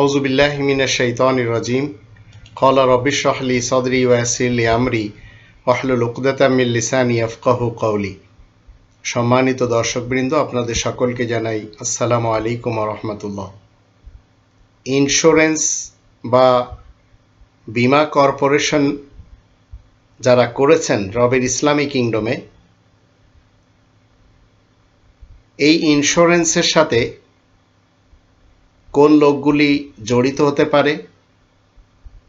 আউজুবিল্লাহ মিনা শৈতান রাজিম। কলা রবিশ রাহলি সদরি ওয়াসিলি আমরি ওয়াহলুল উকদাতামিল লিসানি আফকাহ কৌলি সম্মানিত দর্শকবৃন্দ, আপনাদের সকলকে জানাই আসসালামু আলাইকুম রহমতুল্লাহ। ইন্স্যুরেন্স বা বিমা কর্পোরেশন যারা করেছেন রবের ইসলামী কিংডমে, এই ইন্স্যুরেন্সের সাথে কোন লোকগুলি জড়িত হতে পারে?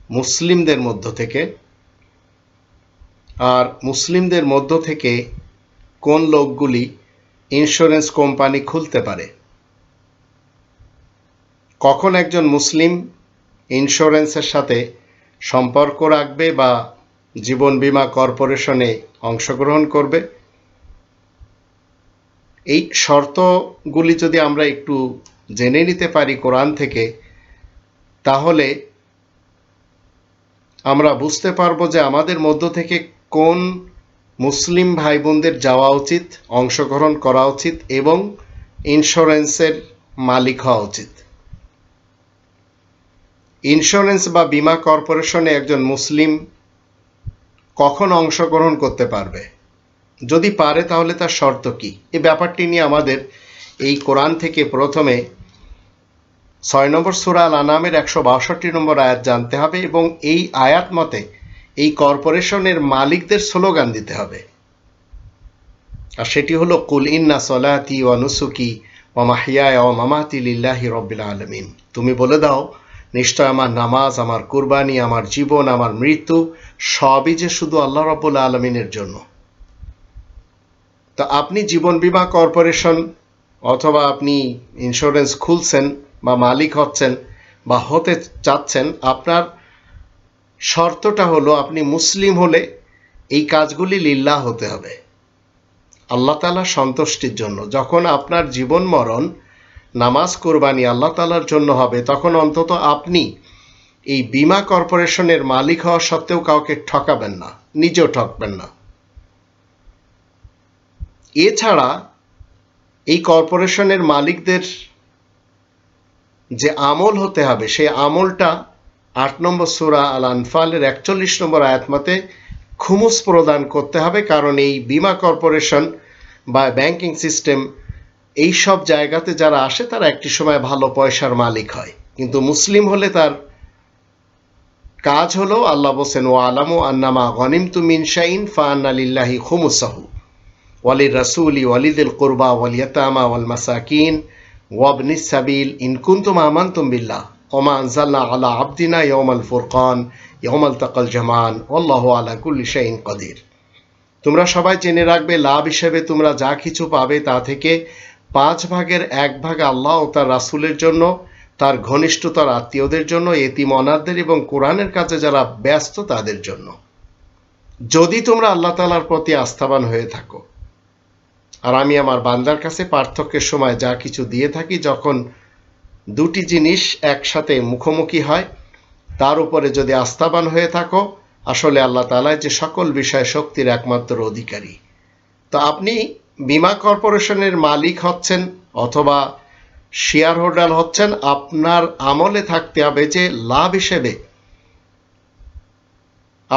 মুসলিমদের মধ্য থেকে। আর মুসলিমদের মধ্য থেকে কোন লোকগুলি ইন্স্যুরেন্স কোম্পানি খুলতে পারে? কখন একজন মুসলিম ইন্স্যুরেন্সের সাথে সম্পর্ক রাখবে বা জীবন বীমা কর্পোরেশনে অংশগ্রহণ করবে? এই শর্তগুলি যদি আমরা একটু জেনে নিতে পারি কোরআন থেকে, তাহলে আমরা বুঝতে পারব যে আমাদের মধ্য থেকে কোন মুসলিম ভাই বোনদের যাওয়া উচিত, অংশগ্রহণ করা উচিত এবং ইন্স্যুরেন্সের মালিক হওয়া উচিত। ইন্স্যুরেন্স বা বিমা কর্পোরেশনে একজন মুসলিম কখন অংশগ্রহণ করতে পারবে? যদি পারে তাহলে তার শর্ত কি? এই ব্যাপারটি নিয়ে আমাদের এই কোরআন থেকে প্রথমে ছয় নম্বর সুরা আল আনামের একশো বাষট্টি নম্বর আয়াত জানতে হবে এবং এই আয়াত মতে এই কর্পোরেশনের মালিকদের স্লোগান দিতে হবে। আর সেটি হলো, কুল ইন্না সলাতি ওয়া মাহিয়া ও মামাতি লিল্লাহি রব্বিল আলমিন। তুমি বলে দাও, নিশ্চয় আমার নামাজ, আমার কুরবানি, আমার জীবন, আমার মৃত্যু সবই যে শুধু আল্লাহ রব্বুল আলমিনের জন্য। তা আপনি জীবন বীমা কর্পোরেশন অথবা আপনি ইন্স্যুরেন্স খুলছেন বা মালিক হচ্ছেন বা হতে চাচ্ছেন, আপনার শর্তটা হলো আপনি মুসলিম হলে এই কাজগুলি লিল্লাহ হতে হবে। আল্লাহ তালা সন্তুষ্টির জন্য। যখন আপনার জীবন মরণ, নামাজ কোরবানি আল্লাহ তালার জন্য হবে, তখন অন্তত আপনি এই বিমা কর্পোরেশনের মালিক হওয়া সত্ত্বেও কাউকে ঠকাবেন না, নিজেও ঠকবেন না। এছাড়া এই কর্পোরেশনের মালিকদের যে আমল হতে হবে, সেই আমলটা আট নম্বর সুরা আল আনফালের একচল্লিশ নম্বর আয়াতমতে খুমুস প্রদান করতে হবে, কারণ এই বিমা কর্পোরেশন বা ব্যাংকিং সিস্টেম এই সব জায়গাতে যারা আসে তারা একটি সময় ভালো পয়সার মালিক হয়। কিন্তু মুসলিম হলে তার কাজ হলো, আল্লাহ বসেন ও আলামু আন্নামা গনিম তু মিনশাইন ফা আন্নালিল্লাহি খুমুসাহু ওয়ালি রাসুলি ওয়ালিদুল কুরবা ওয়ালিয়াতামা ওয়াল মাসাকিন ওয়াবনি সাবিল ইনকুন্তুম আমান্তুম বিল্লাহ ওমা আনজালনা আলা আবদিনা ইয়মাল ফুরকান ইয়মাল তাকাল জামান আল্লাহ আলা কুল্লি শাইন কদির তোমরা সবাই জেনে রাখবে, লাভ হিসেবে তোমরা যা কিছু পাবে তা থেকে পাঁচ ভাগের এক ভাগ আল্লাহ ও তার রাসুলের জন্য, তার ঘনিষ্ঠতার আত্মীয়দের জন্য, এতিম অনাথদের এবং কোরআনের কাছে যারা ব্যস্ত তাদের জন্য। যদি তোমরা আল্লাহ তালার প্রতি আস্থাবান হয়ে থাকো আর আমি আমার বান্দার কাছে পার্থক্যের সময় যা কিছু দিয়ে থাকি, যখন দুটি জিনিস একসাথে মুখোমুখি হয়, তার উপরে যদি আস্থাবান হয়ে থাকো, আসলে আল্লাহ তালায় যে সকল বিষয় শক্তির একমাত্র অধিকারী। তো আপনি বিমা কর্পোরেশনের মালিক হচ্ছেন অথবা শেয়ার হোল্ডার হচ্ছেন, আপনার আমলে থাকতে হবে যে লাভ হিসেবে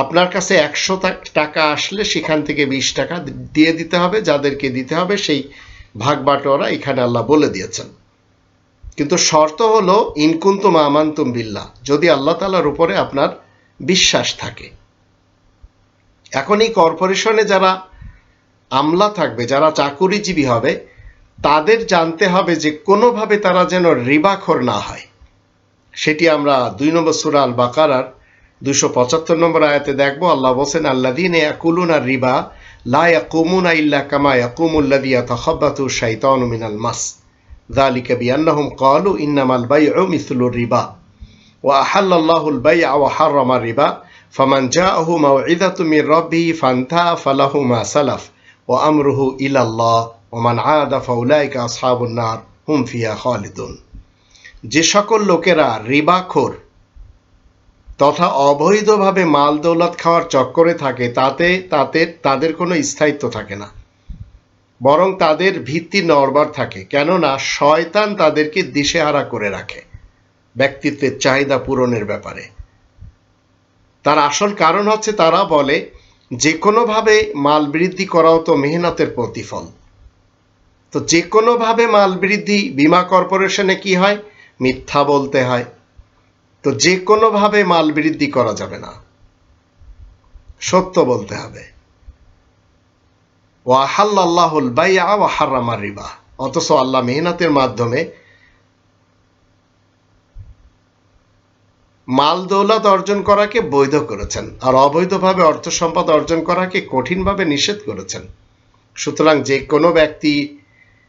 আপনার কাছে একশো টাকা আসলে সেখান থেকে বিশ টাকা দিয়ে দিতে হবে, যাদেরকে দিতে হবে সেই ভাগ বাটোয়ারা এখানে আল্লাহ বলে দিয়েছেন। কিন্তু শর্ত হলো ইনকুন্তুম আমান্তুম বিল্লাহ। যদি আল্লাহ তালার উপরে আপনার বিশ্বাস থাকে। এখন এই কর্পোরেশনে যারা আমলা থাকবে, যারা চাকুরিজীবী হবে, তাদের জানতে হবে যে কোনোভাবে তারা যেন রিবাখর না হয়। সেটি আমরা দুই নম্বর সুরাল বাকারার দুশো পঁচাত্তর নম্বর আয়াতে দেখবো আল্লাহ বসেন আল্লাদিন ইয়াকুলুন আর রিবা লা ইয়াকুমুনা ইল্লা কামা ইয়াকুমুল্লাদি ইয়াতাখাব্বাতু শাইতানু মিনাল মাস ذلك بأنهم قالوا إنما البيع مثل الربا وأحل الله البيع وحرم الربا فمن جاءه موعظة من ربه فانتهى فله ما سلف وأمره إلى الله ومن عاد فأولئك أصحاب النار هم فيها خالدون যে সকল লোকেরা রিবাখোর তথা অবৈধভাবে মাল দৌলত খাওয়ার চক্করে থাকে, তাতে তাতে তাদের কোনো স্থায়িত্ব থাকে না। বরং তাদের ভিত্তি নরবার থাকে, কেননা শয়তান তাদেরকে দিশেহারা করে রাখে ব্যক্তিত্বের চাহিদা পূরণের ব্যাপারে। তার আসল কারণ হচ্ছে তারা বলে যে কোনোভাবে মাল বৃদ্ধি করাও তো মেহনতের প্রতিফল। তো যে কোনোভাবে মাল বৃদ্ধি বিমা কর্পোরেশনে কি হয়? মিথ্যা বলতে হয়। তো যে কোনোভাবে মাল বৃদ্ধি করা যাবে না। সত্য বলতে হবে। ওয়াহাল্লাহুল বাইয়া ওয়া হারামার রিবা। অথচ আল্লাহ মেহনতের মাধ্যমে মাল দৌলত অর্জন করাকে বৈধ করেছেন আর অবৈধভাবে অর্থ সম্পদ অর্জন করাকে কঠিনভাবে নিষেধ করেছেন। সুতরাং যে কোনো ব্যক্তি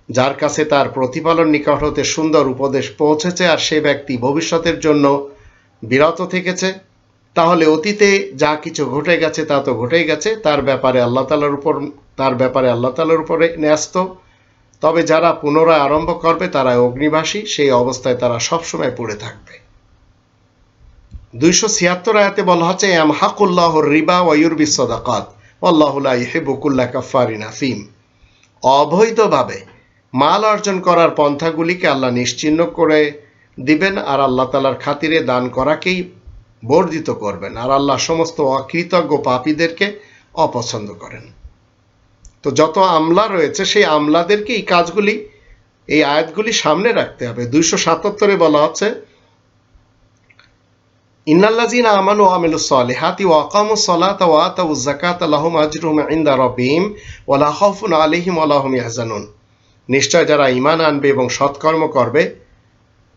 যার কাছে তার প্রতিপালন নিকট হতে সুন্দর উপদেশ পৌঁছেছে আর সে ব্যক্তি ভবিষ্যতের জন্য বিরত থেকেছে। তাহলে অতীতে যা কিছু ঘটে গেছে তা তো ঘটেই গেছে। তার ব্যাপারে আল্লাহ তালার উপর, তার ব্যাপারে আল্লাহ তালার উপরে ন্যস্ত। তবে যারা পুনরায় আরম্ভ করবে তারা অগ্নিবাসী। সেই অবস্থায় তারা সবসময় পড়ে থাকবে। দুইশো ছিয়াত্তর আয়াতে বলা হচ্ছে, এম হাকুল্লাহ রিবা ওয়ুর বিশ্বদাকাত আল্লাহুল্লাহ হেবুকুল্লাহ কাফারিন আফিম। অবৈধভাবে মাল অর্জন করার পন্থাগুলিকে আল্লাহ নিশ্চিহ্ন করে দিবেন আর আল্লাহ তালার খাতিরে দান করাকেই বর্ধিত করবেন। আর আল্লাহ সমস্ত অকৃতজ্ঞ পাপীদেরকে অপছন্দ করেন। তো যত আমলা রয়েছে, সেই আমলাদেরকে এই কাজগুলি, এই আয়াতগুলি সামনে রাখতে হবে। দুইশো সাতাত্তরে বলা হচ্ছে, ইন্নাল্লাযীনা আমানু ওয়া আমিলুস সালিহাতি ওয়া আকামুস সালাতা ওয়া আতাউয যাকাতা লাহুম আজরুহুম ইনদা রাব্বিহিম ওয়া লা খাউফুন আলাইহিম ওয়া লা হুম ইয়াহজানুন। নিশ্চয় যারা ঈমান আনবে এবং সৎকর্ম করবে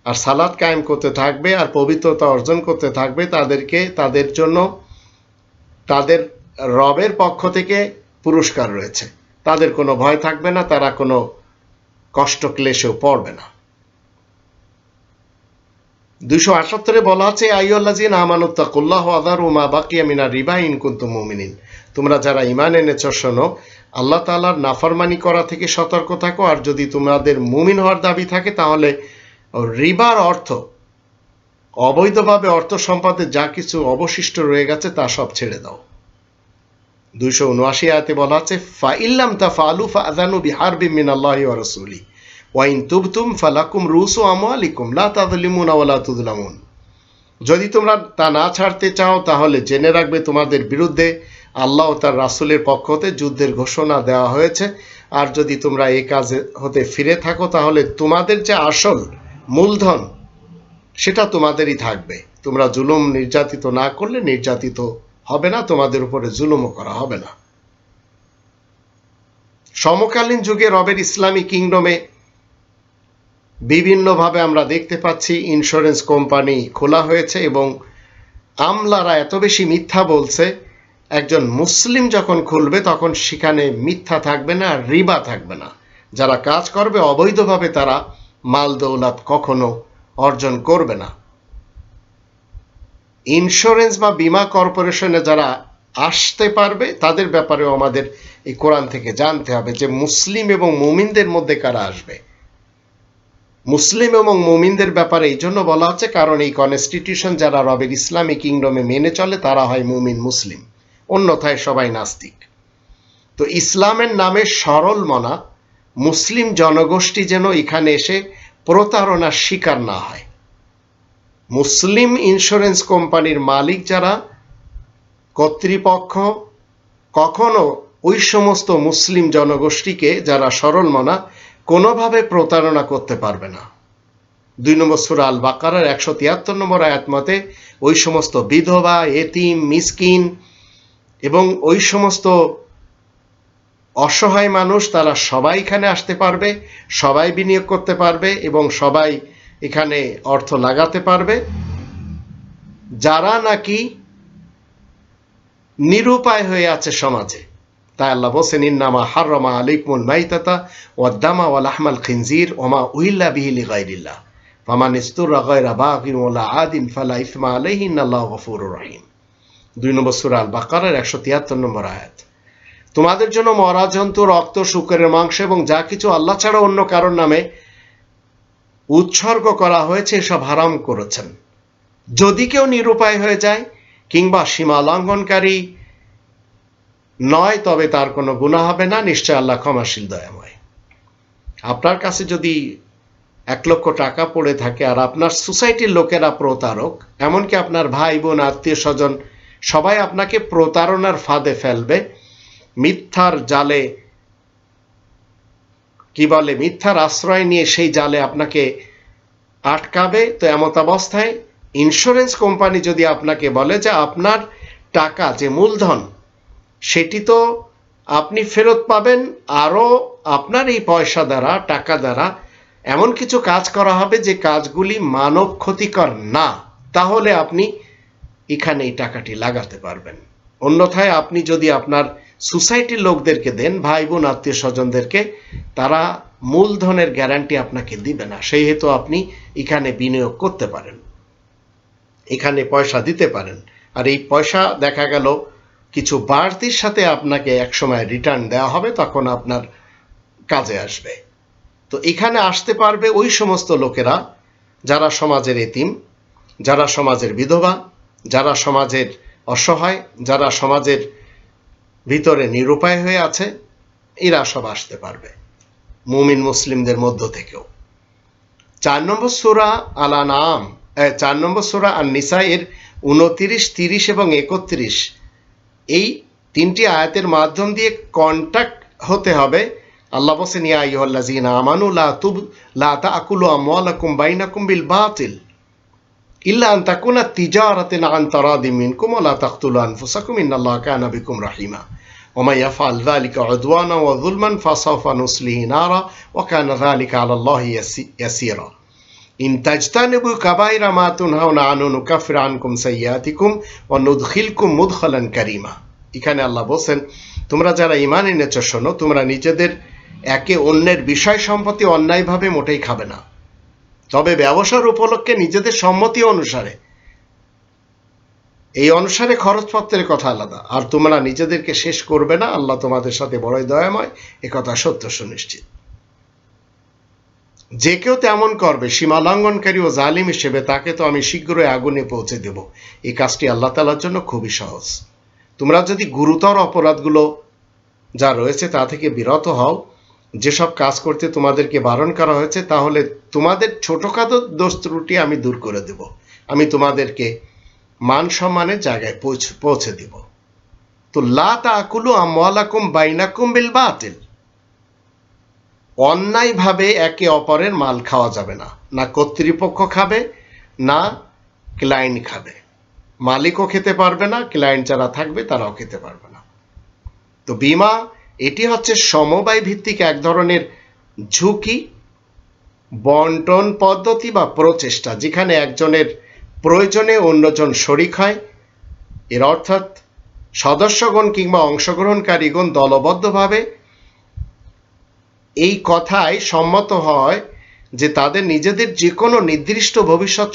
আর সালাদ কায়েম করতে থাকবে আর পবিত্রতা অর্জন করতে থাকবে তাদেরকে, তাদের জন্য তাদের রবের পক্ষ থেকে পুরস্কার রয়েছে। তাদের কোনো ভয় থাকবে না, তারা কোনো কষ্ট ক্লেশেও পড়বে না। দুইশো আটাত্তরে বলা আছে আইয়াল্লাজিন আমানুত্তাকুল্লাহ আদার উমা বাকিয়া মিনা রিবা ইন কুন্তু মুমিনিন। তোমরা যারা ইমান এনেছ, শোনো, আল্লাহ তাআলার নাফরমানি করা থেকে সতর্ক থাকো, আর যদি তোমাদের মুমিন হওয়ার দাবি থাকে, তাহলে রিবার অর্থ, অবৈধভাবে অর্থ সম্পাদে যা কিছু অবশিষ্ট রয়ে গেছে তা সব ছেড়ে দাও। দুইশো উনআশি আয়াতে বলা আছে, ফা ইল্লাম তা ফালু ফা আদানু বিহারবি মিন আল্লাহি ওয়া রাসূলি ওয়াইন তুবতুম ফালাকুম রুসু আমওয়ালিকুম, লা তাযলিমুনা ওয়া লা তুযলামুন। যদি তোমরা তা না ছাড়তে চাও, তাহলে জেনে রাখবে তোমাদের বিরুদ্ধে আল্লাহ ও তার রাসূলের পক্ষ হতে যুদ্ধের ঘোষণা দেওয়া হয়েছে। আর যদি তোমরা এই কাজে হতে ফিরে থাকো, তাহলে তোমাদের যে আসল মূলধন, সেটা তোমাদেরই থাকবে। তোমরা জুলুম নির্যাতিত না করলে নির্যাতিত হবে না, তোমাদের উপরে জুলুমও করা হবে না। সমকালীন যুগে রবের ইসলামী কিংডমে বিভিন্নভাবে আমরা দেখতে পাচ্ছি ইন্স্যুরেন্স কোম্পানি খোলা হয়েছে এবং আমলারা এত বেশি মিথ্যা বলছে, একজন মুসলিম যখন খুলবে, তখন সেখানে মিথ্যা থাকবে না রিবা থাকবে না। যারা কাজ করবে, অবৈধভাবে তারা মাল দৌলাত কখনো অর্জন করবে না। ইন্স্যুরেন্স বা বিমা কর্পোরেশনে যারা আসতে পারবে, তাদের ব্যাপারেও আমাদের এই কোরআন থেকে জানতে হবে যে মুসলিম এবং মুমিনদের মধ্যে কারা আসবে। মুসলিম এবং মুমিনদের ব্যাপারে এই জন্য বলা হচ্ছে, কারণ এই কনস্টিটিউশন যারা রবের ইসলামী কিংডমে মেনে চলে, তারা হয় মুমিন মুসলিম, অন্যথায় সবাই নাস্তিক। তো ইসলামের নামে সরল মনা মুসলিম জনগোষ্ঠী যেন এখানে এসে প্রতারণার শিকার না হয়। মুসলিম ইন্স্যুরেন্স কোম্পানির মালিক যারা, কর্তৃপক্ষ কখনো ওই সমস্ত মুসলিম জনগোষ্ঠীকে যারা সরল মনা, কোনোভাবে প্রতারণা করতে পারবে না। দুই নম্বর সুরা আল বাকারার একশো তিয়াত্তর নম্বর আয়াত মতে, ওই সমস্ত বিধবা, এতিম, মিসকিন এবং ওই সমস্ত অসহায় মানুষ, তারা সবাই এখানে আসতে পারবে, সবাই বিনিয়োগ করতে পারবে এবং সবাই এখানে অর্থ লাগাতে পারবে। যারা নাকি নিরুপায় হয়ে আছে সমাজে, তাই আল্লাহ বলছেন, ইন্নামা হাররমা আলাইকুমুল মাইতাতা ওয়াদ্দামা ওয়াল আহমাল খিনজির ওমা উহিল্লা বিহিলি লিগাইরিল্লাহ। ফামান ইস্তুররা গায়রা বাগিন ওয়ালা আদিন ফালা ইসমা আলাইহি ইন্নাল্লাহু গফুরুর রহিম। দুই নম্বর সূরা আল বাকারার 173 নম্বর আয়াত। তোমাদের জন্য মরা জন্তু রক্ত, শুকরের মাংস এবং যা কিছু আল্লাহ ছাড়া অন্য কারোর নামে উৎসর্গ করা হয়েছে, এসব হারাম করেছেন। যদি কেউ নিরুপায় হয়ে যায় কিংবা সীমা লঙ্ঘনকারী নয়, তবে তার কোনো গুণা হবে না। নিশ্চয় আল্লাহ ক্ষমাশীল, দয়াময়। আপনার কাছে যদি এক লক্ষ টাকা পড়ে থাকে আর আপনার সোসাইটির লোকেরা প্রতারক, এমনকি আপনার ভাই বোন, আত্মীয় স্বজন, সবাই আপনাকে প্রতারণার ফাঁদে ফেলবে মিথ্যার জালে, কি বলে, মিথ্যার আশ্রয় নিয়ে সেই জালে আপনাকে আটকাবে। তো এমত অবস্থায় ইন্স্যুরেন্স কোম্পানি যদি আপনাকে বলে যে আপনার টাকা, যে মূলধন, সেটি তো আপনি ফেরত পাবেন। আরও আপনার এই পয়সা দ্বারা, টাকা দ্বারা এমন কিছু কাজ করা হবে যে কাজগুলি মানব ক্ষতিকর না। তাহলে আপনি এখানে এই টাকাটি লাগাতে পারবেন। অন্যথায় আপনি যদি আপনার সোসাইটির লোকদেরকে দেন ভাই বোন আত্মীয় স্বজনদেরকে তারা মূলধনের গ্যারান্টি আপনাকে দিবে না সেই হেতু আপনি এখানে বিনিয়োগ করতে পারেন। এখানে পয়সা দিতে পারেন। আর এই পয়সা দেখা গেল, কিছু বাড়তির সাথে আপনাকে একসময় রিটার্ন দেওয়া হবে, তখন আপনার কাজে আসবে। তো এখানে আসতে পারবে ওই সমস্ত লোকেরা, যারা সমাজের এতিম, যারা সমাজের বিধবা, যারা সমাজের অসহায়, যারা সমাজের ভিতরে নিরুপায় হয়ে আছে, এরা সব আসতে পারবে। মুমিন মুসলিমদের মধ্য থেকেও। চার নম্বর সুরা আলা নাম চার নম্বর সুরা আর নিসা এর উনতিরিশ, তিরিশ এবং একত্রিশ। এই তিনটি আয়াতের মাধ্যম দিয়ে কন্ট্যাক্ট হতে হবে। আল্লাহ বসেন ইয়া আইয়ুহাল্লাযীনা আমানু লা তুব, লা তাকুলু আমওয়ালাকুম বাইনাকুম বিল বাতিল। ইল্লা আন তাকুনা তিজারাতান আন তারাদিম মিনকুম ওয়া লা তাকতুলু আনফুসাকুম ইন্নাল্লাহা কানা বিকুম রাহিমা ومن يفعل ذلك عدوانا وظلما فسوف نصليه نارا وكان ذلك على الله يسيرا إن تجتنبوا كبائر ما تنهون عنه نكفر عنكم سيئاتكم وندخلكم مدخلا كريما এখানে আল্লাহ বলছেন তোমরা যারা ইমান এনেছ শোনো তোমরা নিজেদের একে অন্যের বিষয় সম্পত্তি অন্যায়ভাবে মোটেই খাবে না তবে ব্যবসার উপলক্ষে নিজেদের সম্মতি অনুসারে। এই অনুসারে খরচপত্রের কথা আলাদা। আর তোমরা নিজেদেরকে শেষ করবে না। আল্লাহ তোমাদের সাথে বড়ই দয়াময়। এ কথা সত্য সুনিশ্চিত। যে কেউ তেমন করবে। সীমা লঙ্ঘনকারী ও জালিম হিসেবে তাকে তো আমি শীঘ্রই আগুনে পৌঁছে দেব। এই কাজটি আল্লাহ তালার জন্য খুবই সহজ। তোমরা যদি গুরুতর অপরাধগুলো যা রয়েছে তা থেকে বিরত হও যেসব কাজ করতে তোমাদেরকে বারণ করা হয়েছে, তাহলে তোমাদের ছোটখাটো দোষ ত্রুটি আমি দূর করে দেব। আমি তোমাদেরকে মান সম্মানের জায়গায় পৌঁছে পৌঁছে দিব। তো লা তাকুলু আমওয়ালাকুম বাইনাকুম বিল বাতিল। অন্যায়ভাবে একে অপরের মাল খাওয়া যাবে না। না কর্তৃপক্ষ খাবে, না ক্লায়েন্ট খাবে। মালিকও খেতে পারবে না, ক্লায়েন্ট যারা থাকবে তারাও খেতে পারবে না। তো বিমা এটি হচ্ছে সমবায় ভিত্তিক এক ধরনের ঝুঁকি, বন্টন পদ্ধতি বা প্রচেষ্টা, যেখানে একজনের প্রয়োজনে অন্যজন শরিক হয়। এর অর্থাৎ সদস্যগণ কিংবা অংশগ্রহণকারীগণ দলবদ্ধভাবে এই কথায় সম্মত হয় যে তাদের নিজেদের যে কোনো নির্দিষ্ট ভবিষ্যৎ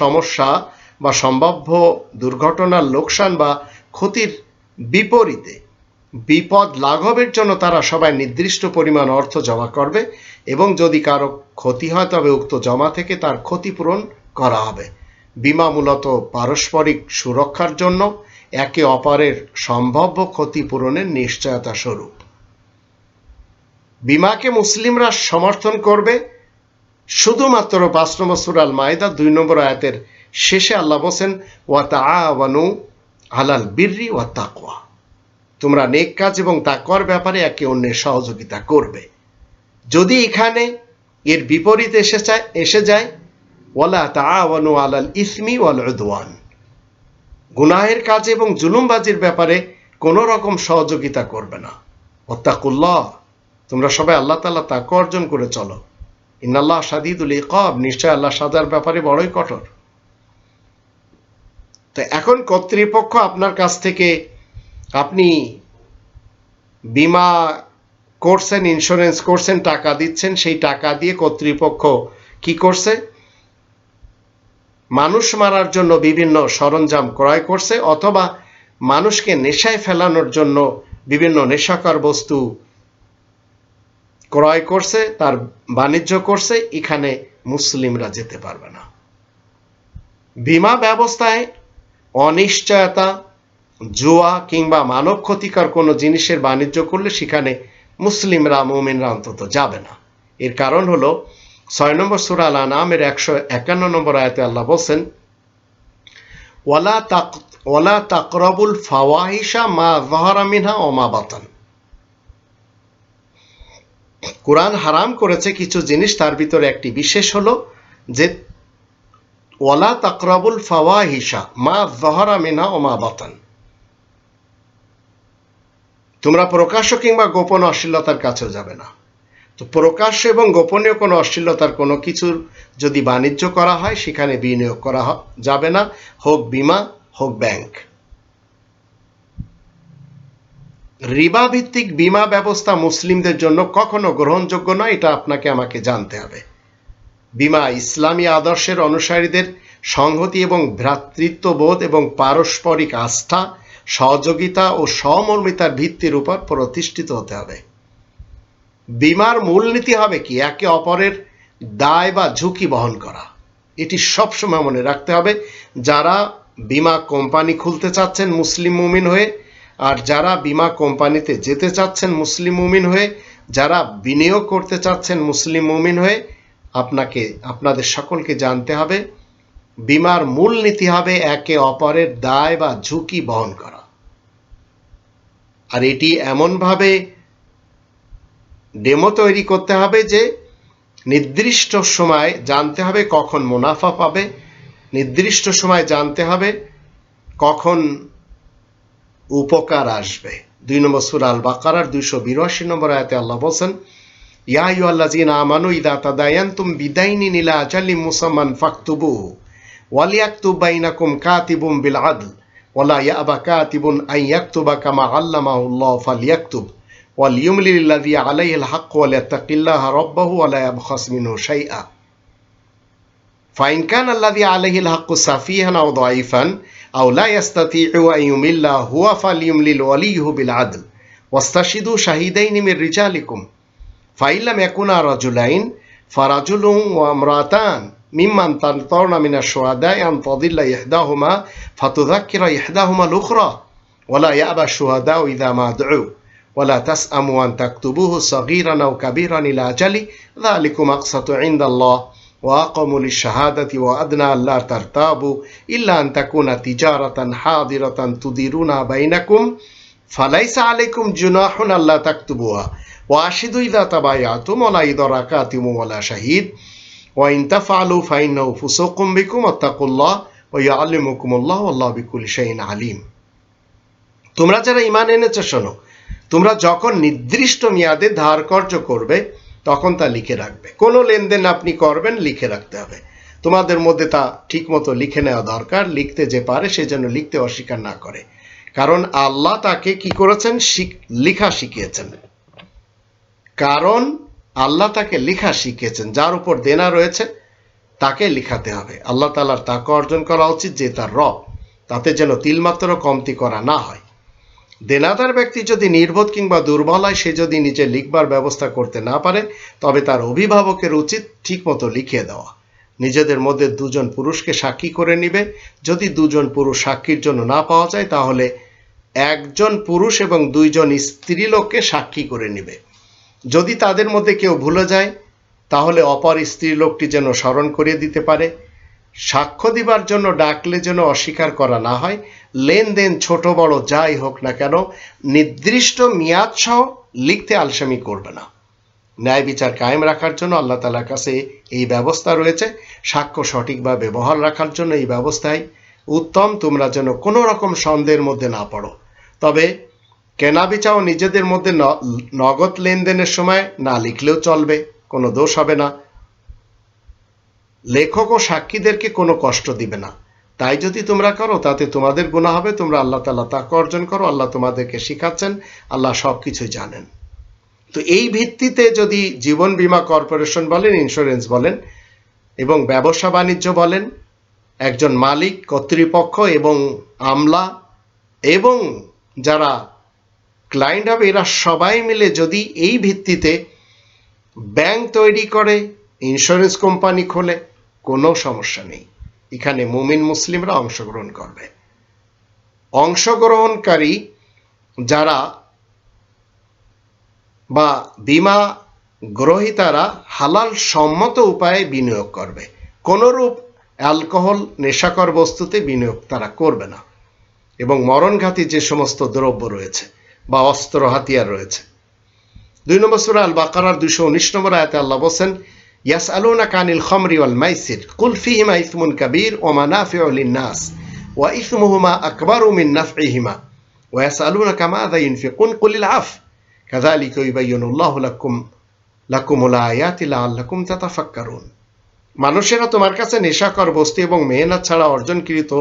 সমস্যা বা সম্ভাব্য দুর্ঘটনার লোকসান বা ক্ষতির বিপরীতে বিপদ লাঘবের জন্য তারা সবাই নির্দিষ্ট পরিমাণ অর্থ জমা করবে এবং যদি কারও ক্ষতি হয়, তবে উক্ত জমা থেকে তার ক্ষতিপূরণ করা হবে। বিমা মূলত পারস্পরিক সুরক্ষার জন্য একে অপরের সম্ভাব্য ক্ষতিপূরণের নিশ্চয়তা স্বরূপ। বিমাকে মুসলিমরা সমর্থন করবে। শুধুমাত্র পাঁচ নম্বর সুরাল মায়দা দুই নম্বর আয়াতের শেষে আল্লাহ বসেন ওয়া তাআওয়ানু আলাল বিররি ওয়া তাকওয়া তোমরা নেক কাজ এবং তাকওয়ার ব্যাপারে একে অন্যের সহযোগিতা করবে। যদি এখানে এর বিপরীত এসে যায় এসে যায়, ওয়ালা তাআওয়ানু আলাল ইসমি ওয়াল উদওয়ান। গুনাহের কাজ এবং জুলুমবাজির ব্যাপারে কোনো রকম সহযোগিতা করবে না। ওত্তাকুল্লাহ তোমরা সবাই আল্লাহ তাআলা তাকওয়া অর্জন করে চলো। ইন্নাল্লাহ সাদিদুল ইকাব, নিশ্চয় আল্লাহ সাজার ব্যাপারে বড়ই কঠোর। তো এখন কর্তৃপক্ষ আপনার কাছ থেকে আপনি বিমা করছেন ইন্স্যুরেন্স করছেন টাকা দিচ্ছেন, সেই টাকা দিয়ে কর্তৃপক্ষ কি করছে? মানুষ মারার জন্য বিভিন্ন সরঞ্জাম ক্রয় করছে অথবা মানুষকে নেশায় ফেলানোর জন্য বিভিন্ন নেশাকর বস্তু ক্রয় করছে, তার বাণিজ্য করছে, এখানে মুসলিমরা যেতে পারবে না। বিমা ব্যবস্থায় অনিশ্চয়তা জুয়া কিংবা মানব ক্ষতিকর কোনো জিনিসের বাণিজ্য করলে সেখানে মুসলিমরা, মোমেনরা অন্তত যাবে না। এর কারণ হলো, ছয় নম্বর সুরা আল আনামের একশো একান্ন নম্বর আয়াতে আল্লাহ বলছেন, ওয়ালা তাক ওয়ালা তাকরাবুল ফাওয়াহিশা মা জহরা মিনহা ওমা বাতান। কোরআন হারাম করেছে কিছু জিনিস, তার ভিতরে একটি বিশেষ হলো যে, ওয়ালা তাকরাবুল ফাওয়াহিশা মা জহরা মিনহা ওমা বাতান। তোমরা প্রকাশ্য কিংবা গোপন অশ্লীলতার কাছেও যাবে না। তো প্রকাশ্য এবং গোপনীয় কোনো অশ্লীলতার কোনো কিছুর যদি বাণিজ্য করা হয়, সেখানে বিনিয়োগ করা যাবে না। হোক বিমা, হোক ব্যাংক। রিবা ভিত্তিক বিমা ব্যবস্থা মুসলিমদের জন্য কখনো গ্রহণযোগ্য নয়, এটা আপনাকে আমাকে জানতে হবে। বিমা ইসলামী আদর্শের অনুসারীদের সংহতি এবং ভ্রাতৃত্ববোধ এবং পারস্পরিক আস্থা সহযোগিতা ও সমর্মিতার ভিত্তির উপর প্রতিষ্ঠিত হতে হবে। বিমার মূলনীতি হবে কি? একে অপরের দায় বা ঝুঁকি বহন করা। এটি সবসময় মনে রাখতে হবে। যারা বিমা কোম্পানি খুলতে চাচ্ছেন মুসলিম মুমিন হয়ে, আর যারা বিমা কোম্পানিতে যেতে চাচ্ছেন মুসলিম মুমিন হয়ে, যারা বিনিয়োগ করতে চাচ্ছেন মুসলিম মুমিন হয়ে, আপনাকে, আপনাদের সকলকে জানতে হবে বিমার মূল নীতি হবে একে অপরের দায় বা ঝুঁকি বহন করা। আর এটি এমনভাবে ডেমো তৈরি করতে হবে যে নির্দিষ্ট সময় জানতে হবে কখন মুনাফা পাবে, নির্দিষ্ট সময় জানতে হবে কখন উপকার আসবে। দুই নম্বর সুর আল বাকারার দুইশো বিরাশি নম্বর আয়াতে আল্লাহ বলছেন, ইয়া ইউ আল্লাহ জিন আমানু ইদা তাদায়ান্তুম বিদাইনি নিলা আজালি মুসাম্মান ফাকতুবু وليكتب بينكم كاتب بالعدل ولا يأبى كاتب أن يكتب كما علمه الله فليكتب وليملل الذي عليه الحق وليتق الله ربه ولا يبخس منه شيئا. فإن كان الذي عليه الحق سفيها أو ضعيفا أو لا يستطيع أن يمل هو فليملل وليه بالعدل واستشهدوا شهيدين من رجالكم. فإن لم يكونا رجلين فرجل وامرأتان ممن تنطرن من الشهداء أن تضل إحداهما فتذكر إحداهما الأخرى. ولا يأبى الشهداء إذا ما دعوا. ولا تسأموا أن تكتبوه صغيرا أو كبيرا إلى أجل. ذلكم أقسط عند الله وأقوم للشهادة وأدنى ألا ترتابوا إلا أن تكون تجارة حاضرة تديرونها بينكم. فليس عليكم جناح ألا تكتبوها. وأشهدوا إذا تبايعتم ولا إذا كاتم ولا شهيد. ওয়াইন তাফালু ফাইনাউ ফুসকুম বিকুম আত্তাকুল্লাহ ওয়া আলিমুকুমুল্লাহ আল্লাহ বিকুল শাইন আলিম। তোমরা যারা ইমান এনেছ, শোনো, তোমরা যখন নির্দিষ্ট মেয়াদে ধার কর্য করবে, তখন তা লিখে রাখবে। কোনো লেনদেন আপনি করবেন, লিখে রাখতে হবে। তোমাদের মধ্যে তা ঠিক মতো লিখে নেওয়া দরকার, লিখতে যে পারে সে যেন লিখতে অস্বীকার না করে। কারণ আল্লাহ তাকে কি করেছেন? লিখা শিখিয়েছেন। কারণ আল্লাহ তাকে লিখা শিখিয়েছেন, যার উপর দেনা রয়েছে, তাকে লিখাতে হবে। আল্লাহ তালার তাকে অর্জন করা উচিত যে তার রব, তাতে যেন তিলমাত্র কমতি করা না হয়। দেনাদার ব্যক্তি যদি নির্বোধ কিংবা দুর্বল হয়, সে যদি নিজে লিখবার ব্যবস্থা করতে না পারে, তবে তার অভিভাবকের উচিত ঠিকমতো লিখিয়ে দেওয়া। নিজেদের মধ্যে দুজন পুরুষকে সাক্ষী করে নিবে। যদি দুজন পুরুষ সাক্ষীর জন্য না পাওয়া যায়, তাহলে একজন পুরুষ এবং দুইজন স্ত্রীলোককে সাক্ষী করে নিবে। যদি তাদের মধ্যে কেউ ভুলে যায়, তাহলে অপর স্ত্রীলোকটি যেন স্মরণ করিয়ে দিতে পারে। সাক্ষ্য দিবার জন্য ডাকলে যেন অস্বীকার করা না হয়। লেনদেন ছোট বড় যাই হোক না কেন, নির্দিষ্ট মেয়াদ সহ লিখতে আলসামি করবে না। ন্যায় বিচার কায়েম রাখার জন্য আল্লাহ তালার কাছে এই ব্যবস্থা রয়েছে। সাক্ষ্য সঠিকভাবে বহাল রাখার জন্য এই ব্যবস্থায় উত্তম, তোমরা যেন কোনো রকম সন্দেহের মধ্যে না পড়ো। তবে কেনা বেচাও নিজেদের মধ্যে নগদ লেনদেনের সময় না লিখলেও চলবে, কোনো দোষ হবে না। লেখক ও সাক্ষীদেরকে কোনো কষ্ট দিবে না। তাই যদি তোমরা করো, তাতে তোমাদের গুণা হবে। তোমরা আল্লাহ তাল্লাহ তাকে অর্জন করো, আল্লাহ তোমাদেরকে শিখাচ্ছেন, আল্লাহ সব কিছুই জানেন। তো এই ভিত্তিতে যদি জীবন বীমা কর্পোরেশন বলেন ইন্স্যুরেন্স বলেন, এবং ব্যবসা বাণিজ্য বলেন, একজন মালিক, কর্তৃপক্ষ এবং আমলা, এবং যারা ক্লায়েন্ট হবে, এরা সবাই মিলে যদি এই ভিত্তিতে ব্যাংক তৈরি করে ইন্স্যুরেন্স কোম্পানি খোলে, কোনো সমস্যা নেই। এখানে মুমিন মুসলিমরা অংশগ্রহণ করবে। অংশগ্রহণকারী যারা বা বিমা গ্রহিতারা হালাল সম্মত উপায়ে বিনিয়োগ করবে। কোনরূপ অ্যালকোহল, নেশাকর বস্তুতে বিনিয়োগ তারা করবে না। এবং মরণঘাতী যে সমস্ত দ্রব্য রয়েছে বা অস্ত্র হাতিয়ার রয়েছে। দুই নম্বর সুরা আল বাকারার দুইশো উনিশ নম্বর আয়তে আল্লাহ বলছেন ইয়াস আলুনা কানিল খমরি ওয়াল মাইসির, কুল ফিহিমা ইসমুন কাবির ও মানাফিউ লিন্নাস, ওয়া ইসমুহুমা আকবারু মিন নাফইহিমা ওয়া ইয়াসআলুনাকা মাযা ইউনফিকুন কুলিল আফ, কাযালিকা ইউবাইয়িনুল্লাহু লাকুম, লাকুমুল আয়াতি লাআল্লাকুম তাতাফাক্কারুন। মানুষেরা তোমার কাছে নেশাকর বস্তু এবং মেহনত ছাড়া অর্জনকৃত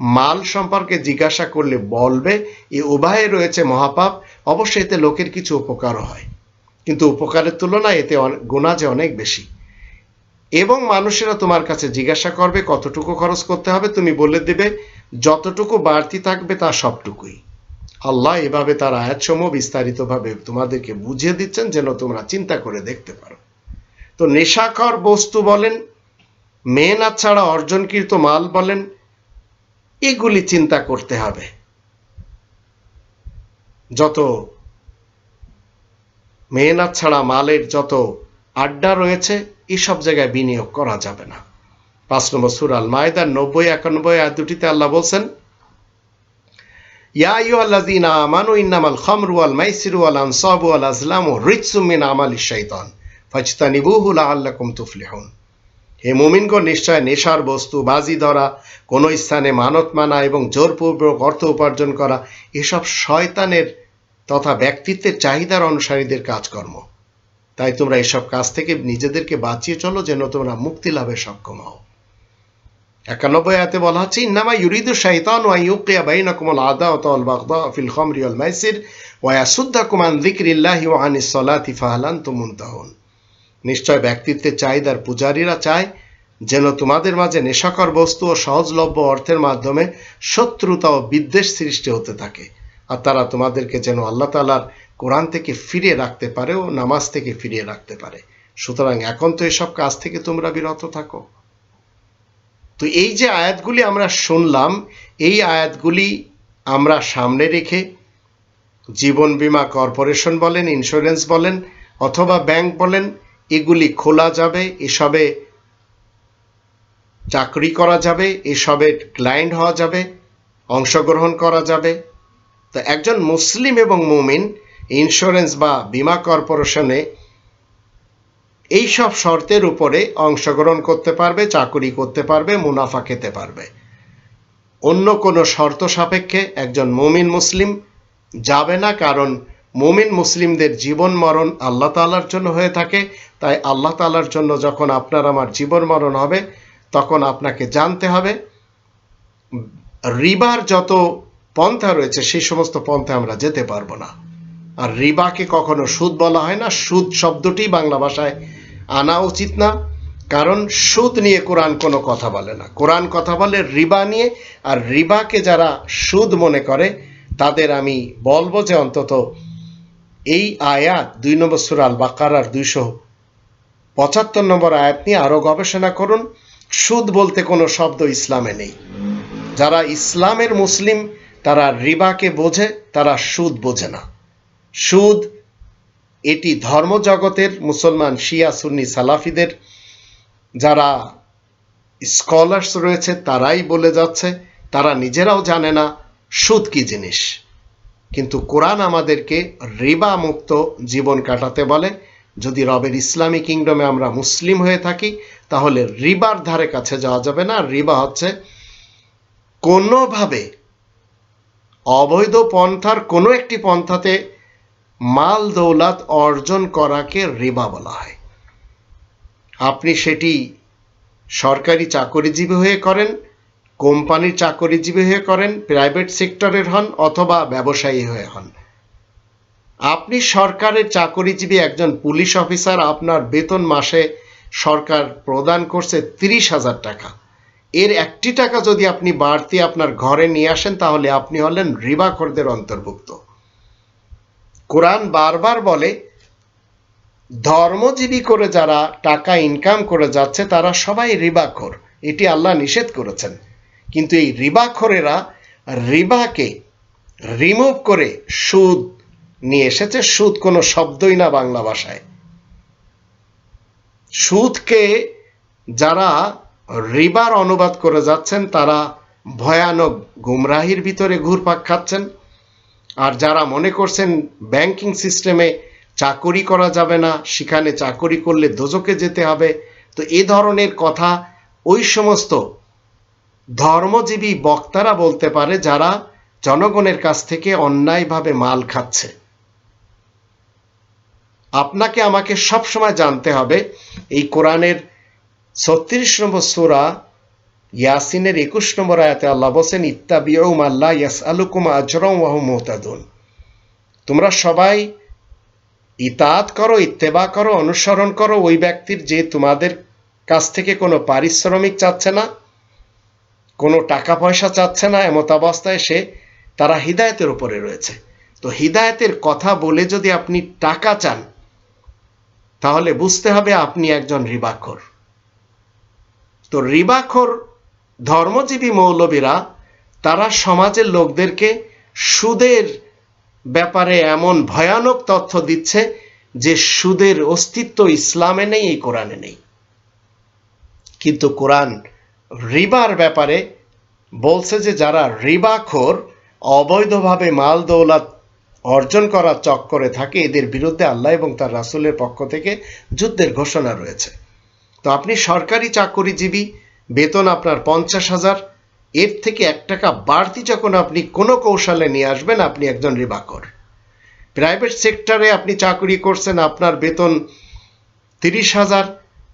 মাল সম্পর্কে জিজ্ঞাসা করলে বলবে, এ উভয়ে রয়েছে মহাপাপ, অবশ্যই এতে লোকের কিছু উপকারও হয়। কিন্তু উপকারের তুলনায় এতে গুণা যে অনেক বেশি। এবং মানুষেরা তোমার কাছে জিজ্ঞাসা করবে, কতটুকু খরচ করতে হবে? তুমি বলে দেবে, যতটুকু বাড়তি থাকবে তা সবটুকুই। আল্লাহ এভাবে তার আয়াতসমূহ বিস্তারিতভাবে তোমাদেরকে বুঝিয়ে দিচ্ছেন, যেন তোমরা চিন্তা করে দেখতে পারো। তো নেশাকর বস্তু বলেন, মেহনাত ছাড়া অর্জনকৃত মাল বলেন এগুলি চিন্তা করতে হবে। যত মেহনাত ছাড়া মালের যত আড্ডা রয়েছে, এসব জায়গায় বিনিয়োগ করা যাবে না। পাঁচ নম্বর সুরাল মায়দার নব্বই, একানব্বই আর দুটিতে আল্লাহ বলছেন, ইয়া আইয়ুহাল্লাযীনা আমানু ইন্নামাল খামরু ওয়াল মাইসিরু ওয়াল আনসাবু ওয়াল আজলামু রিজসুম মিন আমালিশ শাইতান ফাজতানিবুহু লাআল্লাকুম তুফলিহুন। হে মুমিনগণ, নিশ্চয় নেশার বস্তু, বাজি ধরা, কোনো স্থানে মানত মানা এবং জোরপূর্বক অর্থ উপার্জন করা, এসব শয়তানের তথা ব্যক্তিত্বের চাহিদার অনুসারীদের কাজকর্ম। তাই তোমরা এসব কাজ থেকে নিজেদেরকে বাঁচিয়ে চলো যেন তোমরা মুক্তি লাভে সক্ষম হও। একানব্বই আয়াতে বলা হচ্ছে, ইন্নামা ইউরিদু শাইতান ওয়া ইউকিয়া বাইনাকুম আল আদাওয়াত ওয়াল বাগদা ফিল খামরি ওয়াল মাইসির ওয়া ইয়াসুদ্দাকুম আন যিকরিল্লাহি ওয়া আনিস সালাতি ফাহাল আনতুম মুনতাহুন। নিশ্চয় ব্যক্তিত্বের চাহিদার পূজারীরা চায় যেন তোমাদের মাঝে নেশাকর বস্তু ও সহজলভ্য অর্থের মাধ্যমে শত্রুতা ও বিদ্বেষ সৃষ্টি হতে থাকে। আর তারা তোমাদেরকে যেন আল্লাহ তালার কোরআন থেকে ফিরিয়ে রাখতে পারে ও নামাজ থেকে ফিরিয়ে রাখতে পারে। সুতরাং এখন তো এসব কাজ থেকে তোমরা বিরত থাকো। তো এই যে আয়াতগুলি আমরা শুনলাম, এই আয়াতগুলি আমরা সামনে রেখে জীবন বীমা কর্পোরেশন বলেন, ইন্স্যুরেন্স বলেন, অথবা ব্যাংক বলেন এগুলি খোলা যাবে, এসবে চাকরি করা যাবে, এসবে ক্লায়েন্ট হওয়া যাবে, অংশগ্রহণ করা যাবে। তো একজন মুসলিম এবং মুমিন ইন্স্যুরেন্স বা বিমা কর্পোরেশনে এই সব শর্তের উপরে অংশগ্রহণ করতে পারবে, চাকুরি করতে পারবে, মুনাফা খেতে পারবে। অন্য কোনো শর্ত সাপেক্ষে একজন মুমিন মুসলিম যাবে না, কারণ মুমিন মুসলিমদের জীবন মরণ আল্লাহ তালার জন্য হয়ে থাকে। তাই আল্লাহ তালার জন্য যখন আপনার আমার জীবন মরণ হবে, তখন আপনাকে জানতে হবে, রিবার যত পন্থা রয়েছে, সেই সমস্ত পন্থা আমরা যেতে পারব না। আর রিবাকে কখনো সুদ বলা হয় না। সুদ শব্দটি বাংলা ভাষায় আনা উচিত না। কারণ সুদ নিয়ে কোরআন কোনো কথা বলে না। কোরআন কথা বলে রিবা নিয়ে, আর রিবাকে যারা সুদ মনে করে, তাদের আমি বলব যে অন্তত এই আয়াত দুই নম্বর সুর সুরাল বাকারার দুইশো পঁচাত্তর নম্বর আয়াত নিয়ে আরও গবেষণা করুন। সুদ বলতে কোনো শব্দ ইসলামে নেই। যারা ইসলামের মুসলিম, তারা রিবাকে বোঝে, তারা সুদ বোঝে না। সুদ এটি ধর্মজগতের মুসলমান, শিয়া, সুন্নি, সালাফিদের যারা স্কলার্স রয়েছে, তারাই বলে যাচ্ছে, তারা নিজেরাও জানে না সুদ কি জিনিস। কিন্তু কোরআন আমাদেরকে রিবা মুক্ত জীবন কাটাতে বলে। যদি রবের ইসলামী কিংডমে আমরা মুসলিম হয়ে থাকি, তাহলে রিবার ধারে কাছে যাওয়া যাবে না। রিবা হচ্ছে কোনোভাবে অবৈধ পন্থার কোনো একটি পন্থাতে মাল দৌলাত অর্জন করাকে রিবা বলা হয়। আপনি সেটি সরকারি চাকরিজীবী হয়ে করেন কোম্পানির চাকরিজীবী হয়ে করেন, প্রাইভেট সেক্টরের হন অথবা ব্যবসায়ী হয়ে হন। আপনি সরকারের চাকরিজীবী একজন পুলিশ অফিসার, আপনার বেতন মাসে সরকার প্রদান করছে তিরিশ হাজার টাকা। এর একটি টাকা যদি আপনি বাড়তি আপনার ঘরে নিয়ে আসেন, তাহলে আপনি হলেন রিবাখরদের অন্তর্ভুক্ত। কোরআন বারবার বলে, ধর্মজীবী করে যারা টাকা ইনকাম করে যাচ্ছে, তারা সবাই রিবাখর। এটি আল্লাহ নিষেধ করেছেন। কিন্তু এই রিবাখরেরা রিবাকে রিমুভ করে সুদ নিয়ে এসেছে। সুদ কোনো শব্দই না বাংলা ভাষায়। সুদকে যারা রিবার অনুবাদ করে যাচ্ছেন, তারা ভয়ানক গুমরাহির ভিতরে ঘুরপাক খাচ্ছেন। আর যারা মনে করছেন ব্যাংকিং সিস্টেমে চাকরি করা যাবে না, সেখানে চাকরি করলে দোজকে যেতে হবে, তো এ ধরনের কথা ওই সমস্ত ধর্মজীবী বক্তারা বলতে পারে যারা জনগণের কাছ থেকে অন্যায়ভাবে মাল খাচ্ছে। আপনাকে আমাকে সবসময় জানতে হবে, এই কোরআনের ছত্রিশ নম্বর সুরা ইয়াসিনের একুশ নম্বর আয়াতে আল্লাহ বসেন ইত্তাবিউম আল্লাহ ইয়াস আলুকুম আজরম ওয়াহ মোহতাদুন। তোমরা সবাই ইতাত করো, ইত্তেবা করো, অনুসরণ করো, ওই ব্যক্তির যে তোমাদের কাছ থেকে কোনো পারিশ্রমিক চাচ্ছে না কোনো টাকা পয়সা চাচ্ছে না, এমত অবস্থায় সে তারা হিদায়তের উপরে রয়েছে। তো হিদায়তের কথা বলে যদি আপনি টাকা চান, তাহলে বুঝতে হবে আপনি একজন রিবাখর। তো রিবাখর ধর্মজীবী মৌলবীরা, তারা সমাজের লোকদেরকে সুদের ব্যাপারে এমন ভয়ানক তথ্য দিচ্ছে যে সুদের অস্তিত্ব ইসলামে নেই, এই কোরআনে নেই। কিন্তু কোরআন রিবার ব্যাপারে বলছে যে যারা রিবাখোর, অবৈধভাবে মাল দৌলত অর্জন করার চক্করে থাকে, এদের বিরুদ্ধে আল্লাহ এবং তার রাসুলের পক্ষ থেকে যুদ্ধের ঘোষণা রয়েছে। তো আপনি সরকারি চাকরিজীবী, বেতন আপনার পঞ্চাশ হাজার, এর থেকে এক টাকা বাড়তি যখন আপনি কোনো কৌশলে নিয়ে আসবেন, আপনি একজন রিবাকর প্রাইভেট সেক্টরে আপনি চাকরি করছেন, আপনার বেতন তিরিশ হাজার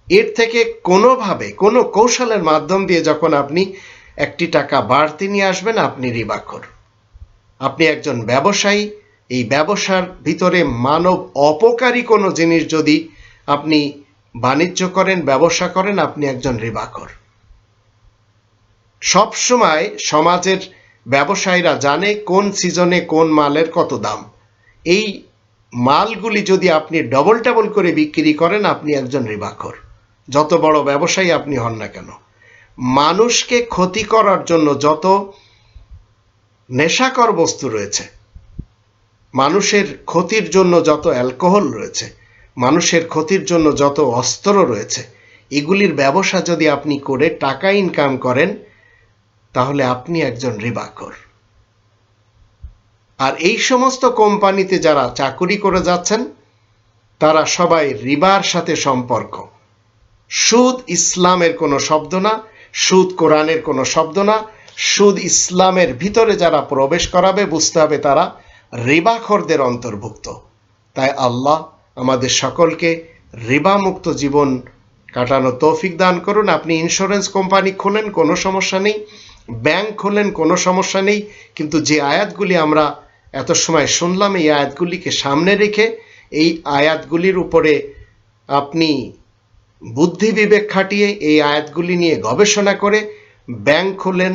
এর থেকে কোনোভাবে, কোনো কৌশলের মাধ্যম দিয়ে যখন আপনি একটি টাকা বাড়তি নিয়ে আসবেন, আপনি রিবাকর আপনি একজন ব্যবসায়ী, এই ব্যবসার ভিতরে মানব অপকারী কোনো জিনিস যদি আপনি বাণিজ্য করেন, ব্যবসা করেন, আপনি একজন রিবাকর সব সময় সমাজের ব্যবসায়ীরা জানে কোন সিজনে কোন মালের কত দাম। এই মালগুলি যদি আপনি ডবল টাবল করে বিক্রি করেন, আপনি একজন রিবাকর যত বড় ব্যবসায়ী আপনি হন না কেন, মানুষকে ক্ষতি করার জন্য যত নেশাকর বস্তু রয়েছে, মানুষের ক্ষতির জন্য যত অ্যালকোহল রয়েছে, মানুষের ক্ষতির জন্য যত অস্ত্র রয়েছে, এগুলির ব্যবসা যদি আপনি করে টাকা ইনকাম করেন, তাহলে আপনি একজন রিবাকর আর এই সমস্ত কোম্পানিতে যারা চাকুরি করে যাচ্ছেন, তারা সবাই রিবার সাথে সম্পর্ক। সুদ ইসলামের কোনো শব্দ না, সুদ কোরআনের কোনো শব্দ না, সুদ ইসলামের ভিতরে যারা প্রবেশ করাবে, বুঝতে হবে তারা রিবাখরদের অন্তর্ভুক্ত। তাই আল্লাহ আমাদের সকলকে রিবামুক্ত জীবন কাটানো তৌফিক দান করুন। আপনি ইন্স্যুরেন্স কোম্পানি খোলেন, কোনো সমস্যা নেই। ব্যাংক খোলেন, কোনো সমস্যা নেই। কিন্তু যে আয়াতগুলি আমরা এত সময় শুনলাম, এই আয়াতগুলিকে সামনে রেখে এই আয়াতগুলির উপরে আপনি বুদ্ধি বিবেক খাটিয়ে এই আয়াতগুলি নিয়ে গবেষণা করে ব্যাংক খোলেন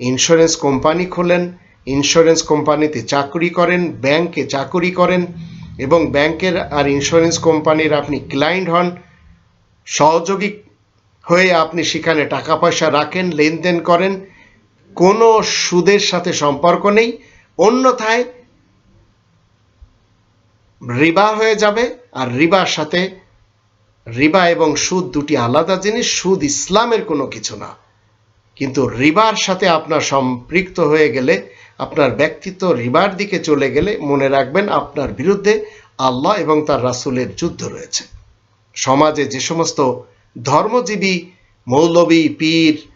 ইন্স্যুরেন্স কোম্পানি খোলেন ইন্স্যুরেন্স কোম্পানিতে চাকরি করেন, ব্যাংকে চাকরি করেন এবং ব্যাংকের আর ইন্স্যুরেন্স কোম্পানির আপনি ক্লায়েন্ট হন, সহযোগী হয়ে আপনি সেখানে টাকা পয়সা রাখেন, লেনদেন করেন, কোনো সুদের সাথে সম্পর্ক নেই, অন্যথায় রিবা হয়ে যাবে আর রিবার সাথে রিবা এবং সুদ দুটি আলাদা জিনিস, সুদ ইসলামের কোনো কিছু না। কিন্তু রিবার সাথে আপনার সম্পৃক্ত হয়ে গেলে, আপনার ব্যক্তিত্ব রিবার দিকে চলে গেলে, মনে রাখবেন আপনার বিরুদ্ধে আল্লাহ এবং তার রাসুলের যুদ্ধ রয়েছে। সমাজে যে সমস্ত ধর্মজীবী, মৌলবী, পীর,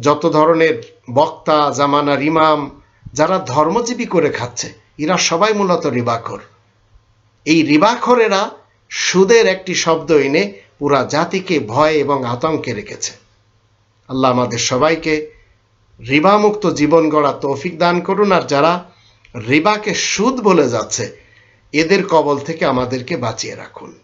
যত ধরনের বক্তা, জামানার ইমাম, যারা ধর্মজীবী করে খাচ্ছে, এরা সবাই মূলত রিবাখর। এই রিবাখরেরা সুদের একটি শব্দ এনে পুরা জাতিকে ভয় এবং আতঙ্কে রেখেছে। আল্লাহ আমাদের সবাইকে রিবামুক্ত জীবন গড়া তৌফিক দান করুন, আর যারা রিবাকে সুদ বলে যাচ্ছে, এদের কবল থেকে আমাদেরকে বাঁচিয়ে রাখুন।